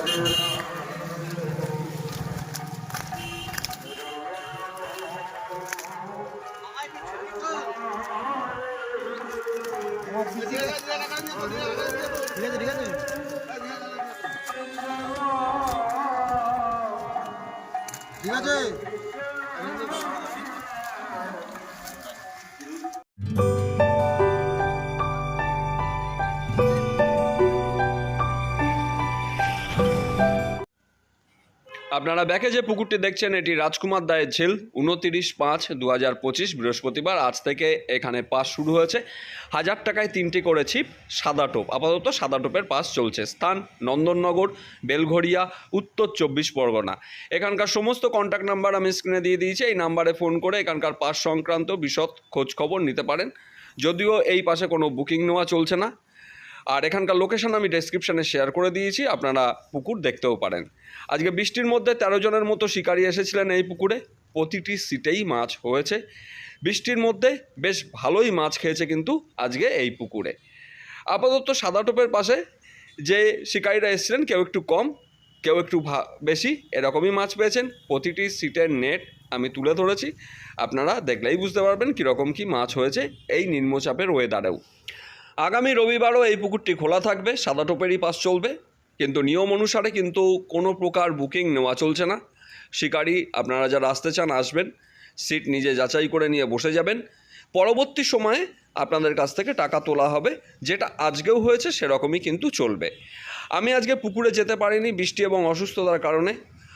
ঠিক আপনারা ব্যাকে যে পুকুরটি দেখছেন, এটি রাজকুমার দায়ের ঝিল, উনতিরিশ পাঁচ দু হাজার পঁচিশ বৃহস্পতিবার। আজ থেকে এখানে পাস শুরু হয়েছে। হাজার টাকায় তিনটি করে ছিপ, সাদা টোপ। আপাতত সাদা টোপের পাস চলছে। স্থান নন্দননগর, বেলঘড়িয়া, উত্তর চব্বিশ পরগনা। এখানকার সমস্ত কন্ট্যাক্ট নাম্বার আমি স্ক্রিনে দিয়ে দিয়েছি। এই নাম্বারে ফোন করে এখানকার পাস সংক্রান্ত বিশদ খোঁজ খবর নিতে পারেন। যদিও এই পাশে কোনো বুকিং নেওয়া চলছে না। আর এখানকার লোকেশন আমি ডেসক্রিপশনে শেয়ার করে দিয়েছি, আপনারা পুকুর দেখতেও পারেন। আজকে বৃষ্টির মধ্যে তেরো জনের মতো শিকারী এসেছিলেন এই পুকুরে, প্রতিটি সিটেই মাছ হয়েছে। বৃষ্টির মধ্যে বেশ ভালোই মাছ খেয়েছে কিন্তু আজকে এই পুকুরে। আপাতত সাদা টোপের পাশে যে শিকারীরা এসেছিলেন, কেউ একটু কম, কেউ একটু বেশি, এরকমই মাছ পেয়েছেন। প্রতিটি সিটের নেট আমি তুলে ধরেছি। আপনারা দেখলেই বুঝতে পারবেন কীরকম কী মাছ হয়েছে এই নিম্নচাপের ওয়েদারেও আগামী রবিবারও এই পুকুরটি খোলা থাকবে, সাদা টোপেরই পাস চলবে। কিন্তু নিয়ম অনুসারে কিন্তু কোনো প্রকার বুকিং নেওয়া চলছে না। শিকারি, আপনারা যারা আসতে চান, আসবেন। সিট নিজে যাচাই করে নিয়ে বসে যাবেন। পরবর্তী সময়ে আপনাদের কাছ থেকে টাকা তোলা হবে, যেটা আজকেও হয়েছে, সেরকমই কিন্তু চলবে। আমি আজকে পুকুরে যেতে পারিনি, বৃষ্টি এবং অসুস্থতার কারণে।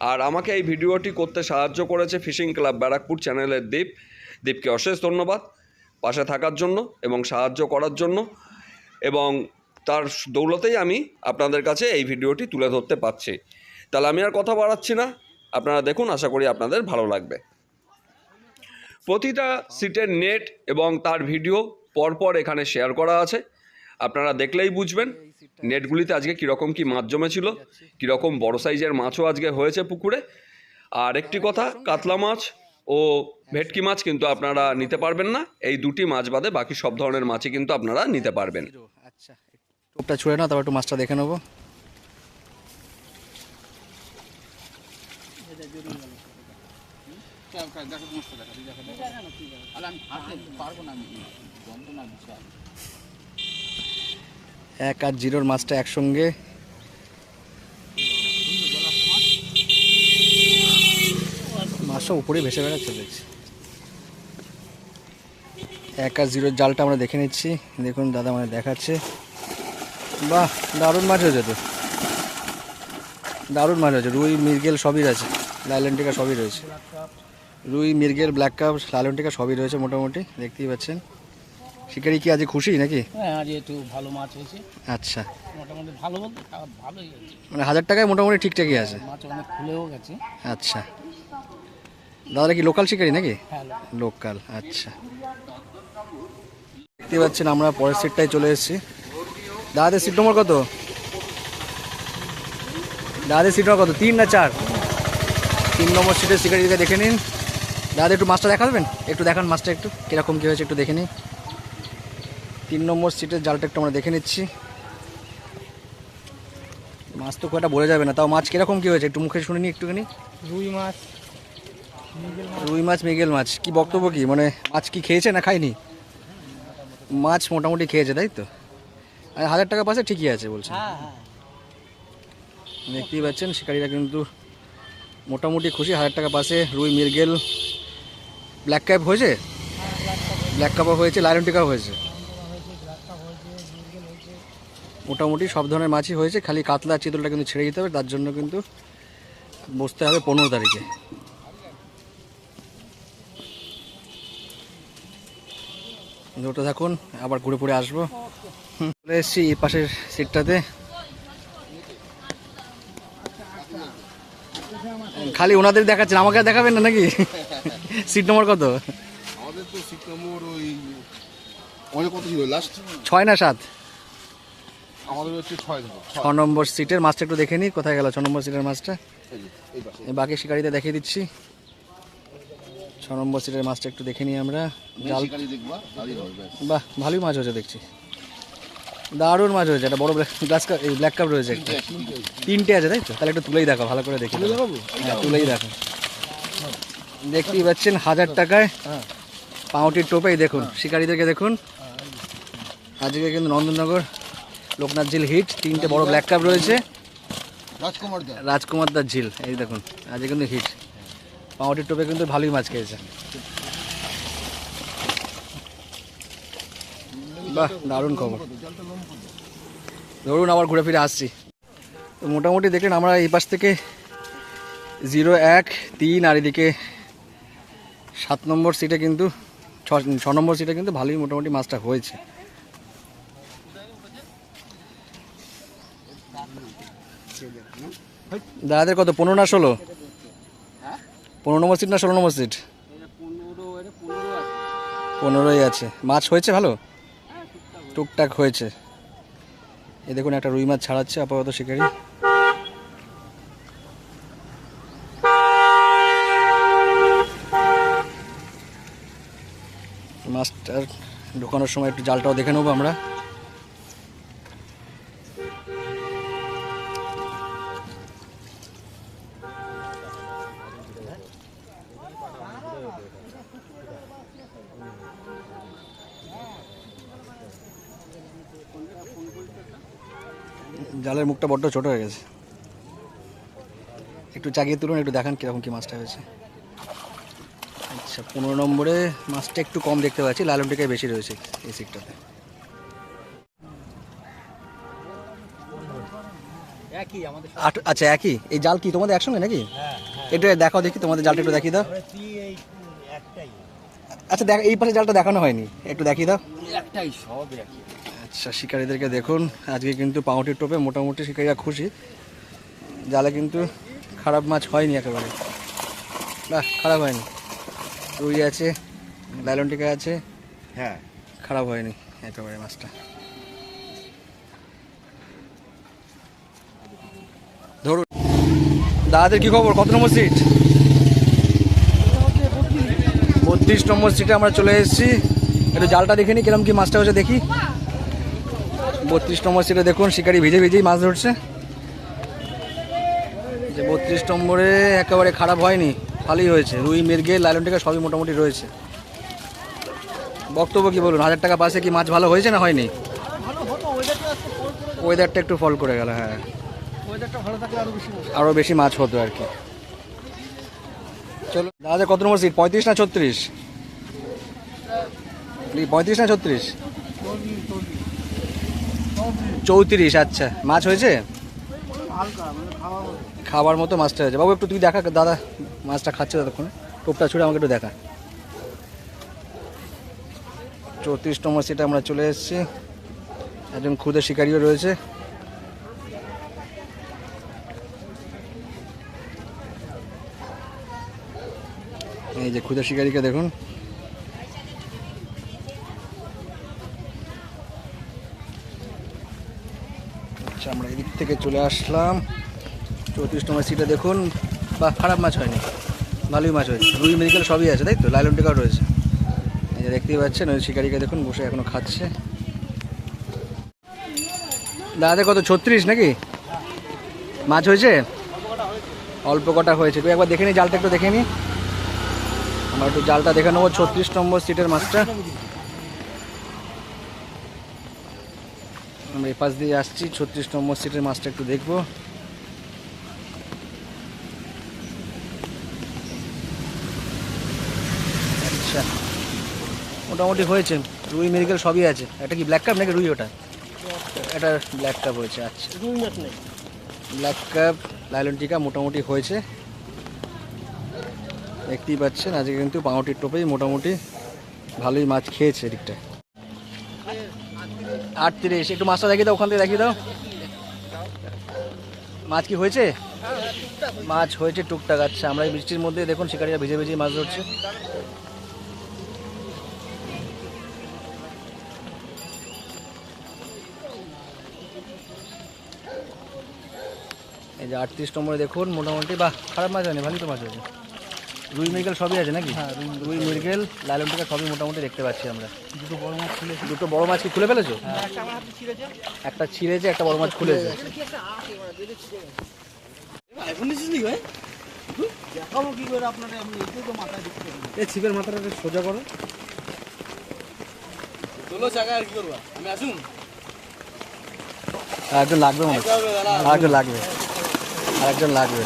আর আমাকে এই ভিডিওটি করতে সাহায্য করেছে ফিশিং ক্লাব ব্যারাকপুর চ্যানেলের দ্বীপ দ্বীপকে অশেষ ধন্যবাদ। পাশে থাকার জন্য এবং সাহায্য করার জন্য এবং তার দৌলতেই আমি আপনাদের কাছে এই ভিডিওটি তুলে ধরতে পারছি। তাহলে আমি আর কথা বাড়াচ্ছি না। আপনারা দেখুন, আশা করি আপনাদের ভালো লাগবে। প্রতিটা সিটের নেট এবং তার ভিডিও পরপর এখানে শেয়ার করা আছে। আপনারা দেখলেই বুঝবেন নেটগুলিতে আজকে কীরকম কী মাছ জমেছিল, কীরকম বড় সাইজের মাছও আজকে হয়েছে পুকুরে। আর একটি কথা, কাতলা মাছ ও ভেটকি মাছ কিন্তু আপনারা নিতে পারবেন না। এই দুটি মাছ বাদে বাকি সব ধরনের মাছই কিন্তু আপনারা নিতে পারবেন। আচ্ছা টোপটা ছুঁড়ে না তারপর একটু মাছটা দেখে নেব। এক আর জিরোর মাছটা একসঙ্গে মাছটা উপরে ভেসে বেড়াচ্ছে দেখছি এক আর জিরোর জালটা আমরা দেখে নিচ্ছি। দেখুন দাদা মানে দেখাচ্ছে। বাহ দারুণ মাছ হয়েছে তো। দারুণ মাছ হয়েছে। রুই মির্গেল সবই আছে লাইলেন্টিকা সবই রয়েছে। রুই মির্গেল ব্ল্যাক কাপ লাইলেন্টিকা সবই রয়েছে মোটামুটি দেখতেই পাচ্ছেন। শিকারি কি আজ খুশি নাকি? হ্যাঁ আজ একটু ভালো মাছ হয়েছে। আচ্ছা। মোটামুটি ভালো বলতে ভালোই মানে হাজার টাকায় মোটামুটি ঠিকঠাকই আছে। মাছ অনেক খুলেও গেছে। আচ্ছা। দাদা কি লোকাল শিকারি নাকি? হ্যাঁ লোকাল আচ্ছা। দেখতে পাচ্ছেন আমরা পরের সিটটায় চলে এসেছি। দাদাদের সিট নম্বর কত? দাদাদের সিট নম্বর কত? তিন না চার? তিন নম্বর সিটের সিকারিকে দেখে নিন। দাদা একটু মাছটা দেখাবেন? একটু দেখান মাছটা একটু কীরকম কী হয়েছে একটু দেখে নিন। তিন নম্বর সিটের জালটা একটু আমরা দেখে নিচ্ছি। মাছ তো খুব একটা বলে যাবে না তাও মাছ কীরকম কী হয়েছে? একটু মুখে শুনে নি একটুখানি। রুই মাছ। রুই মাছ মৃগেল মাছ। কি বক্তব্য কি? মানে মাছ কি খেয়েছে না খায়নি? মাছ মোটামুটি খেয়েছে তাই তো? আর হাজার টাকা পাশে ঠিকই আছে বলছে। হ্যাঁ হ্যাঁ। দেখতেই পাচ্ছেন শিকারীরা কিন্তু মোটামুটি খুশি। হাজার টাকা পাশে রুই মৃগেল ব্ল্যাক ক্যাপ হয়েছে? ব্ল্যাক কাপও হয়েছে লায়ন টিকাও হয়েছে। মোটামুটি সব ধরনের মাছই হয়েছে। খালি কাতলা চিতলটা কিন্তু ছেড়ে দিতে হবে। তার জন্য কিন্তু বসতে হবে পনেরো তারিখে। ওটা থাকুন আবার ঘুরে ঘুরে আসব। চলে এসেছি এই পাশের সিটটাতে। খালি ওনাদের দেখাচ্ছেন আমাকে দেখাবেন না নাকি? সিট নম্বর কত? আমাদের তো সিট নম্বর ওই আমাদের কত ছিল? লাস্ট ছয় না সাত? আমাদের হচ্ছে ছয় ছ নম্বর সিটের মাছটা একটু দেখে নিই কোথায় গেল ছ নম্বর সিটের মাছটা? বাকি শিকারিতে দেখিয়ে দিচ্ছি। ছ নম্বর সিটের মাছটা একটু দেখে নিই আমরা। জাল শিকারি দেখবা তাহলেই হবে ব্যাস। বাহ ভালোই মাছ হয়েছে দেখছি। দারুণ মাছ হয়েছে একটা বড় গ্লাস কাপ এই ব্ল্যাক কাপ রয়েছে একটা। তিনটে আছে তাই তো? তাহলে একটু তুলেই দেখো ভালো করে দেখি হ্যাঁ তুলেই দেখো দেখতেই পাচ্ছেন হাজার টাকায় পাউটির টোপেই দেখুন শিকারীদেরকে দেখুন। আজকে কিন্তু নন্দননগর লোকনাথ ঝিল হিট তিনটে বড় ব্ল্যাক কাপ রয়েছে। রাজকুমার দা রাজকুমার দার ঝিল এই দেখুন আজকে কিন্তু হিট পাউটির টোপে কিন্তু ভালোই মাছ খেয়েছে। বাহ, দারুণ খবর। ধরুন আবার ঘুরে ফিরে আসছি। তো মোটামুটি দেখলেন আমরা এই পাশ থেকে জিরো এক, তিন, আর এদিকে সাত নম্বর সিটে কিন্তু, ছ নম্বর সিটে কিন্তু ভালোই মোটামুটি মাছটা হয়েছে। দাদাদের কত? পনেরো না ষোলো? পনেরো নম্বর সিট না ষোলো নম্বর সিট পনেরোই আছে। মাছ হয়েছে ভালো? টুকটাক হয়েছে। এ দেখুন, একটা রুই মাছ ছাড়াচ্ছে আপাতত শিকারি। মাছটার ঢোকানোর সময় একটু জালটাও দেখে নেব আমরা। জালের মুখটা বড্ড ছোট হয়ে গেছে। একটু চাগিয়ে তুলুন একটু দেখান কীরকম কী মাছটা হয়েছে। আচ্ছা পনেরো নম্বরে মাছটা একটু কম দেখতে পাচ্ছি লালনটিকায় বেশি রয়েছে এই সিটটাতে। আচ্ছা একই? এই জাল কি তোমাদের একসঙ্গে নাকি? একটু দেখাও দেখি তোমাদের জালটা একটু দেখিয়ে দাও। আচ্ছা দেখ এই পাশে জালটা দেখানো হয়নি একটু দেখিয়ে দাও। একটাই সব একই। আচ্ছা শিকারীদেরকে দেখুন। আজকে কিন্তু পাউটির টোপে মোটামুটি শিকারীরা খুশি। জালে কিন্তু খারাপ মাছ হয়নি একেবারে। বাহ খারাপ হয়নি। রুই আছে লাইলনটিকা আছে। হ্যাঁ। খারাপ হয়নি একেবারে মাছটা। ধরুন। দাদাদের কি খবর? কত নম্বর সিট? বত্রিশ নম্বর সিটে আমরা চলে এসেছি। একটু জালটা দেখে নিই কিরম কি মাছটা হয়েছে দেখি। বত্রিশ নম্বর সিটে দেখুন, শিকারি ভিজে ভিজেই মাছ ধরছে। যে বত্রিশ নম্বরে একেবারে খারাপ হয়নি, ভালোই হয়েছে। রুই, মির্গে লাইলন টিকা সবই মোটামুটি রয়েছে। বক্তব্য কি বলুন? হাজার টাকা পাশে কি মাছ ভালো হয়েছে না হয়নি? ওয়েদারটা একটু ফল করে গেল হ্যাঁ। আরও বেশি মাছ হতো আর কি। চলো, দাদা, কত নম্বর সিট পঁয়ত্রিশ না ছত্রিশ? পঁয়ত্রিশ না ছত্রিশ? চৌত্রিশ আচ্ছা। মাছ হয়েছে? খাবার মতো মাছটা হয়েছে। বাবু একটু তুই দেখা দাদা মাছটা খাচ্ছে ততক্ষণে। টোপটা ছুড়ে আমাকে একটু দেখা। চৌত্রিশ নম্বর সেটা আমরা চলে এসেছি। একজন ক্ষুদে শিকারিও রয়েছে। এই যে ক্ষুদে শিকারিকে দেখুন। আচ্ছা আমরা এদিক থেকে চলে আসলাম। চৌত্রিশ নম্বর সিটে দেখুন, বা খারাপ মাছ হয়নি, ভালোই মাছ হয়েছে। রুই মেডিকেল সবই আছে, তাই তো? লাইলন টিকাও রয়েছে। এই যে দেখতেই পাচ্ছেন, ওই শিকারিকে দেখুন, বসে এখনও খাচ্ছে। দাদা, কত? ছত্রিশ নাকি? মাছ হয়েছে? অল্প কটা হয়েছে। তুই একবার দেখে নি, জালটা একটু দেখে নি। আমরা একটু জালটা দেখে নেব, ছত্রিশ নম্বর সিটের মাছটা। আমরা এপাশ দিয়ে আসছি ছত্রিশ নম্বর সিটের মাছটা একটু দেখব। আচ্ছা মোটামুটি হয়েছে রুই মেডিকেল সবই আছে। এটা কি ব্ল্যাক কাপ নাকি রুই ওটা? এটা ব্ল্যাক কাপ হয়েছে আচ্ছা। ব্ল্যাক কাপ লাইলন টিকা মোটামুটি হয়েছে। দেখতেই পাচ্ছেন আজকে কিন্তু পাউটির টোপেই মোটামুটি ভালোই মাছ খেয়েছে এদিকটা আটত্রিশ, একটু মাছটা দেখিয়ে দাও, ওখান থেকে দেখিয়ে দাও। মাছ কি হয়েছে? মাছ হয়েছে টুকটাক আচ্ছা আমরা এই বৃষ্টির মধ্যে দেখুন শিকারীরা ভিজে ভিজে মাছ ধরছে। এই যে আটত্রিশ নম্বরে দেখুন, মোটামুটি, বাহ, খারাপ মাছ হয়নি, ভালোই তো মাছ হয়েছে। রুই মৃগেল সবই আছে নাকি? রুই মৃগেল লালন টিকা সবই মোটামুটি দেখতে পাচ্ছি আমরা। দুটো বড় মাছ খুলে দুটো বড় মাছ কি খুলে ফেলেছো? একটা ছিঁড়েছে। একটা বড় মাছ খুলেছে ছিপের মাথাটা সোজা করো। একজন লাগবে মনে আর একজন লাগবে। লাগবে।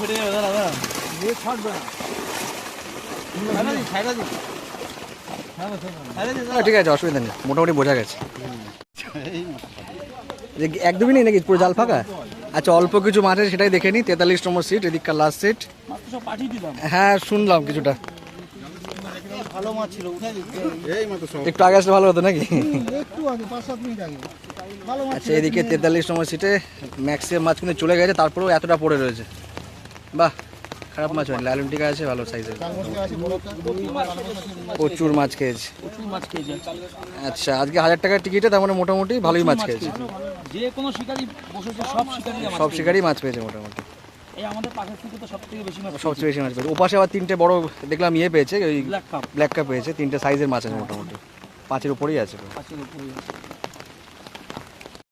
ফেটে যাবে দাদা দাদা নেট ছাড়বে না ছাড়া দিন ছাড়া দিন ছাড়া দিন ঠিক আছে অসুবিধা নেই। মোটামুটি বোঝা গেছে। একদমই নেই নাকি? পুরো জাল ফাঁকা? আচ্ছা অল্প কিছু মাছ আছে সেটাই দেখে নিই তেতাল্লিশ নম্বর সিট এদিককার লাস্ট সিট হ্যাঁ শুনলাম কিছুটা। ভালো মাছ ছিল উঠাই দিতে। এই মাত্র একটু আগে আসলে ভালো হতো নাকি? একটু আগে পাঁচ সাত মিনিট আগে। আচ্ছা এদিকে তেতাল্লিশ নম্বর সিটে ম্যাক্সিমাম মাছ কিন্তু চলে গেছে তারপরেও এতটা পড়ে রয়েছে। বাহ খারাপ মাছ হয়নি। লালন টিকা আছে ভালো সাইজের প্রচুর মাছ খেয়েছে। প্রচুর মাছ খেয়েছে। আচ্ছা আজকে হাজার টাকার টিকিটে তার মানে মোটামুটি ভালোই মাছ খেয়েছে। যে কোনো শিকারি বসেছে সব শিকারি সব শিকারই মাছ পেয়েছে মোটামুটি। সবচেয়ে বেশি মাছ পেয়েছে। ওপাশে আবার তিনটে বড় দেখলাম ইয়ে পেয়েছে ওই ব্ল্যাক কাপ পেয়েছে তিনটে সাইজের মাছ আছে মোটামুটি। পাঁচের উপরেই আছে।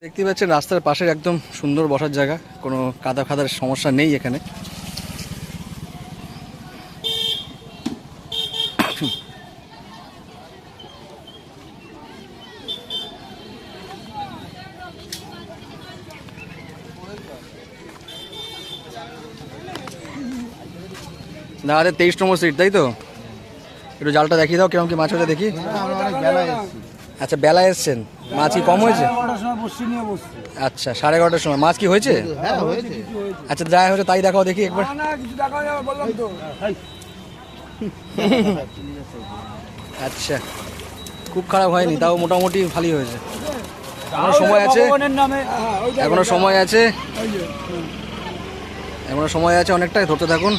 দেখতে পাচ্ছেন রাস্তার পাশের একদম সুন্দর বসার জায়গা। কোনো কাদা খাদার সমস্যা নেই এখানে। দাদা তেইশ নম্বর সিট তাই তো? একটু জালটা দেখিয়ে দাও কেমন কি মাছ হয়েছে দেখি? আচ্ছা বেলা এসছেন? মাছ কি কম হয়েছে? বসছি নিয়ে বসছি। আচ্ছা সাড়ে এগারোটার সময়। মাছ কি হয়েছে? হ্যাঁ হয়েছে। আচ্ছা যা হয়েছে তাই দেখাও দেখি একবার। না কিছু দেখা যাবে বললাম তো। আচ্ছা খুব খারাপ হয়নি তাও মোটামুটি ভালোই হয়েছে। এখনও সময় আছে? এখনও সময় আছে? এখনও সময় আছে অনেকটাই ধরতে থাকুন।